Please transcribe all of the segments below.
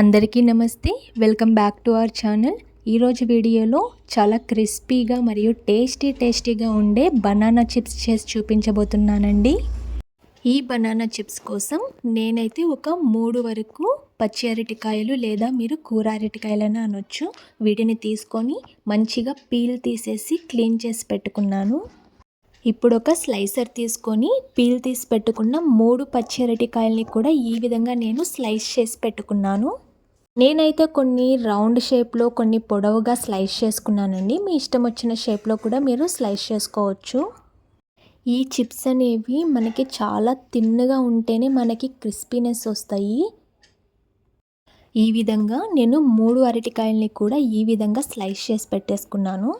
అందరికీ నమస్తే. Welcome back to our channel ఈరోజు వీడియోలో చాలా క్రిస్పీగా మరియు టేస్టీ టేస్టీగా ఉండే బనానా చిప్స్ చేసి చూపించబోతున్నానండి. ఈ బనానా చిప్స్ కోసం నేనైతే ఒక మూడు వరకు పచ్చి అరటికాయలు లేదా మీరు కూర అరటికాయలని అనొచ్చు. వీటిని తీసుకొని మంచిగా పీల్ తీసేసి క్లీన్ చేసి పెట్టుకున్నాను. ఇప్పుడు ఒక స్లైసర్ తీసుకొని పీల్ తీసి పెట్టుకున్న మూడు పచ్చి అరటికాయల్ని కూడా ఈ విధంగా నేను స్లైస్ చేసి పెట్టుకున్నాను. నేనైతే కొన్ని రౌండ్ షేప్లో కొన్ని పొడవుగా స్లైస్ చేసుకున్నానండి. మీ ఇష్టం వచ్చిన షేప్లో కూడా మీరు స్లైస్ చేసుకోవచ్చు. ఈ చిప్స్ అనేవి మనకి చాలా తిన్నగా ఉంటేనే మనకి క్రిస్పీనెస్ వస్తాయి. ఈ విధంగా నేను మూడు అరటికాయల్ని కూడా ఈ విధంగా స్లైస్ చేసి పెట్టేసుకున్నాను.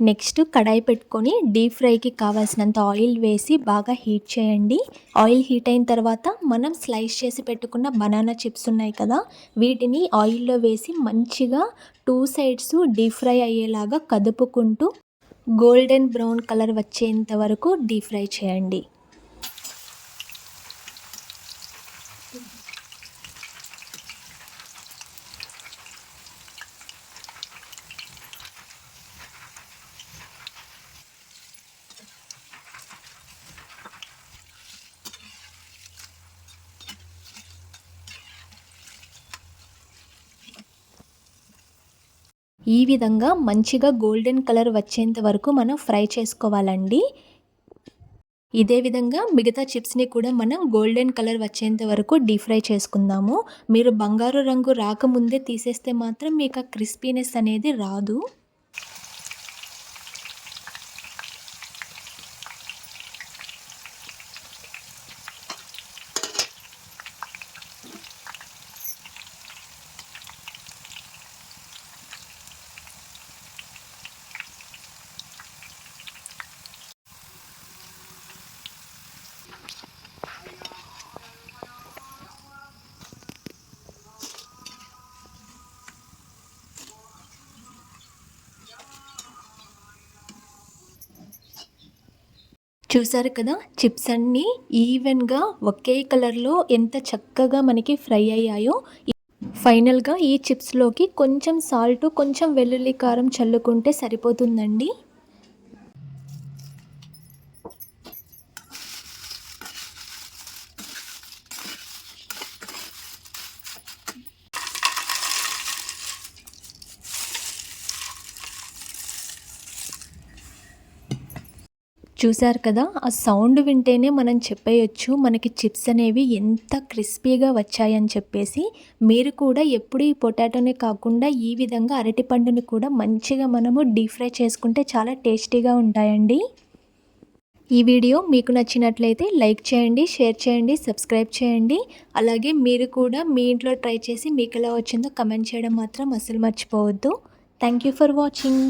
నెక్స్ట్ కడాయి పెట్టుకొని డీప్ ఫ్రైకి కావాల్సినంత ఆయిల్ వేసి బాగా హీట్ చేయండి. ఆయిల్ హీట్ అయిన తర్వాత మనం స్లైస్ చేసి పెట్టుకున్న బనానా చిప్స్ ఉన్నాయి కదా వీటిని ఆయిల్లో వేసి మంచిగా టూ సైడ్స్ డీప్ ఫ్రై అయ్యేలాగా కదుపుకుంటూ గోల్డెన్ బ్రౌన్ కలర్ వచ్చేంత వరకు డీప్ ఫ్రై చేయండి. ఈ విధంగా మంచిగా గోల్డెన్ కలర్ వచ్చేంత వరకు మనం ఫ్రై చేసుకోవాలండి. ఇదే విధంగా మిగతా చిప్స్ని కూడా మనం గోల్డెన్ కలర్ వచ్చేంత వరకు డీప్ ఫ్రై చేసుకుందాము. మీరు బంగారు రంగు రాకముందే తీసేస్తే మాత్రం మీకు ఆ క్రిస్పీనెస్ అనేది రాదు. చూసారు కదా? చిప్స్ అన్నీ ఈవెన్గా ఒకే కలర్లో ఎంత చక్కగా మనకి ఫ్రై అయ్యాయో. ఫైనల్గా ఈ చిప్స్లోకి కొంచెం సాల్ట్ కొంచెం వెల్లుల్లి కారం చల్లుకుంటే సరిపోతుందండి. చూశారు కదా ఆ సౌండ్ వింటేనే మనం చెప్పేయచ్చు మనకి చిప్స్ అనేవి ఎంత క్రిస్పీగా వచ్చాయని చెప్పేసి. మీరు కూడా ఎప్పుడు ఈ పొటాటోనే కాకుండా ఈ విధంగా అరటిపండుని కూడా మంచిగా మనము డీప్ ఫ్రై చేసుకుంటే చాలా టేస్టీగా ఉంటాయండి. ఈ వీడియో మీకు నచ్చినట్లయితే లైక్ చేయండి షేర్ చేయండి సబ్స్క్రైబ్ చేయండి. అలాగే మీరు కూడా మీ ఇంట్లో ట్రై చేసి మీకు ఎలా వచ్చిందో కమెంట్ చేయడం మాత్రం అసలు మర్చిపోవద్దు. Thank you for watching.